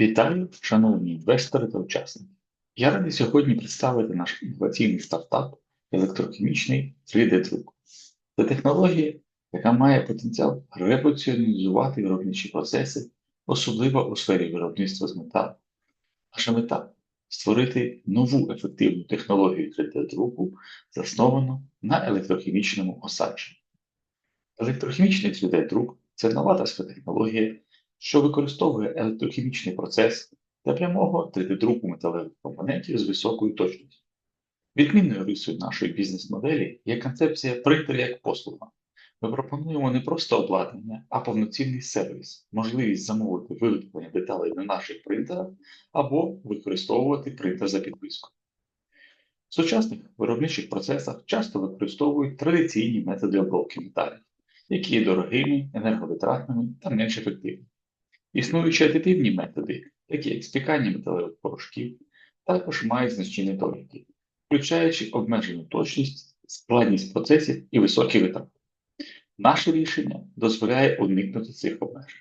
Вітаю, шановні інвестори та учасники. Я радий сьогодні представити наш інноваційний стартап електрохімічний 3D-друк. Це технологія, яка має потенціал революціонізувати виробничі процеси, особливо у сфері виробництва з металу. Наша мета створити нову ефективну технологію 3D-друку, засновану на електрохімічному осадженні. Електрохімічний 3D-друк це новаторська технологія, що використовує електрохімічний процес для прямого 3D-друку металевих компонентів з високою точністю. Відмінною рисою нашої бізнес-моделі є концепція принтер як послуга. Ми пропонуємо не просто обладнання, а повноцінний сервіс, можливість замовити виготовлення деталей на наших принтерах або використовувати принтер за підписку. В сучасних виробничих процесах часто використовують традиційні методи обробки металів, які є дорогими, енерговитратними та менш ефективними. Існуючі адитивні методи, такі як спікання металевих порошків, також мають значні недоліки, включаючи обмежену точність, складність процесів і високі витрати. Наше рішення дозволяє уникнути цих обмежень.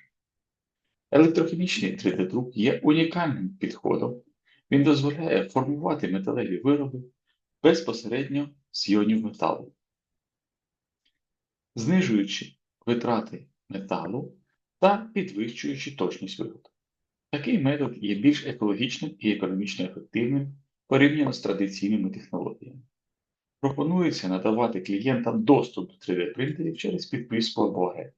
Електрохімічний 3D-друк є унікальним підходом. Він дозволяє формувати металеві вироби безпосередньо з іонів металу, знижуючи витрати металу та підвищуючи точність виготовлення. Такий метод є більш екологічним і економічно ефективним порівняно з традиційними технологіями. Пропонується надавати клієнтам доступ до 3D-принтерів через підписку або агент.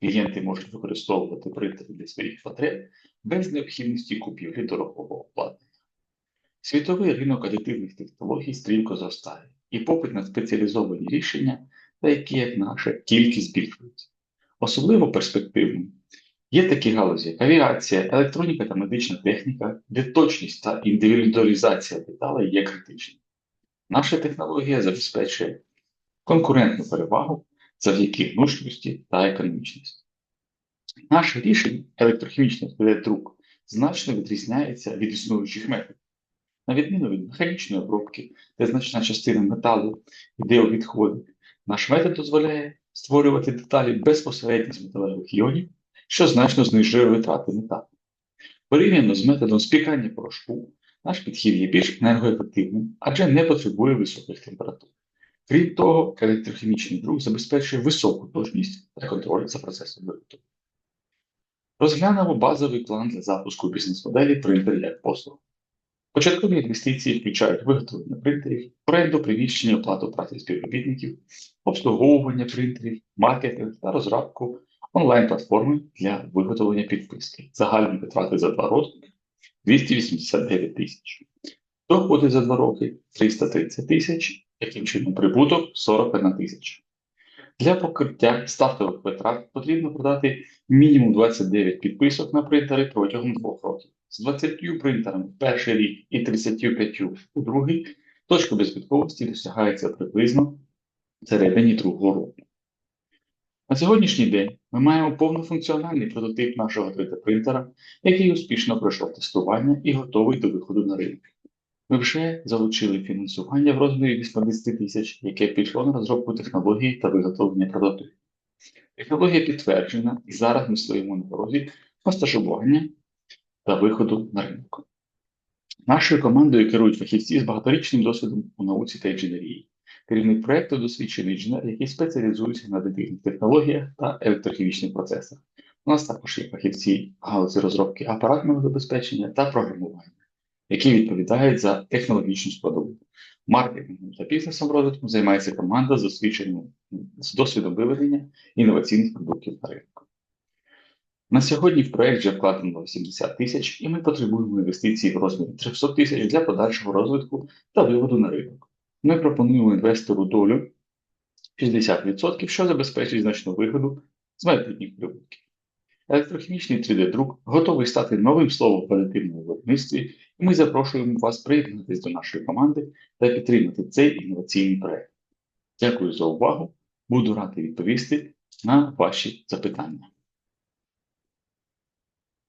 Клієнти можуть використовувати принтери для своїх потреб без необхідності купівлі дорогого обладнання. Світовий ринок адитивних технологій стрімко зростає, і попит на спеціалізовані рішення, такі як наше, тільки збільшується. Особливо перспективним є такі галузі, як авіація, електроніка та медична техніка, де точність та індивідуалізація деталей є критичною. Наша технологія забезпечує конкурентну перевагу завдяки гнучкості та економічності. Наше рішення електрохімічний 3D-друк значно відрізняється від існуючих методів. На відміну від механічної обробки, де значна частина металу йде у відходи, наш метод дозволяє створювати деталі безпосередньо з металевих іонів, що значно знижує витрати металу. Порівняно з методом спікання порошку, наш підхід є більш енергоефективним, адже не потребує високих температур. Крім того, електрохімічний друк забезпечує високу точність та контроль за процесом виготовлення. Розглянемо базовий план для запуску бізнес-моделі принтер як послуг. Початкові інвестиції включають виготовлення принтерів, оренду приміщення, оплату праці співробітників, обслуговування принтерів, маркетинг та розробку онлайн-платформи для виготовлення підписки. Загальні витрати за два роки 289 тисяч. Доходи за два роки 330 тисяч, яким чином прибуток 41 тисяча. Для покриття стартових витрат потрібно продати мінімум 29 підписок на принтери протягом двох років. З 20 принтерами в перший рік і 35 у другий точка беззбитковості досягається приблизно в середині другого року. На сьогоднішній день ми маємо повнофункціональний прототип нашого 3D-принтера, який успішно пройшов тестування і готовий до виходу на ринок. Ми вже залучили фінансування в розмірі 80 тисяч, яке пішло на розробку технології та виготовлення прототипів. Технологія підтверджена і зараз ми стоїмо на порозі постажування та виходу на ринок. Нашою командою керують фахівці з багаторічним досвідом у науці та інженерії. Керівник проєкту досвідчений інженер, який спеціалізується на дитинних технологіях та електрохімічних процесах. У нас також є фахівці галузі розробки апаратного забезпечення та програмування, які відповідають за технологічну складову. Маркетингом та бізнесом розвитком займається команда з досвідченим з досвідом виведення інноваційних продуктів на ринку. На сьогодні в проєкт вже вкладено 80 тисяч, і ми потребуємо інвестицій в розмірі 300 тисяч для подальшого розвитку та виводу на ринок. Ми пропонуємо інвестору долю 60%, що забезпечить значну вигоду з майбутніх прибутків. Електрохімічний 3D-друк готовий стати новим словом в адитивному виробництві, і ми запрошуємо вас приєднатися до нашої команди та підтримати цей інноваційний проект. Дякую за увагу. Буду радий відповісти на ваші запитання.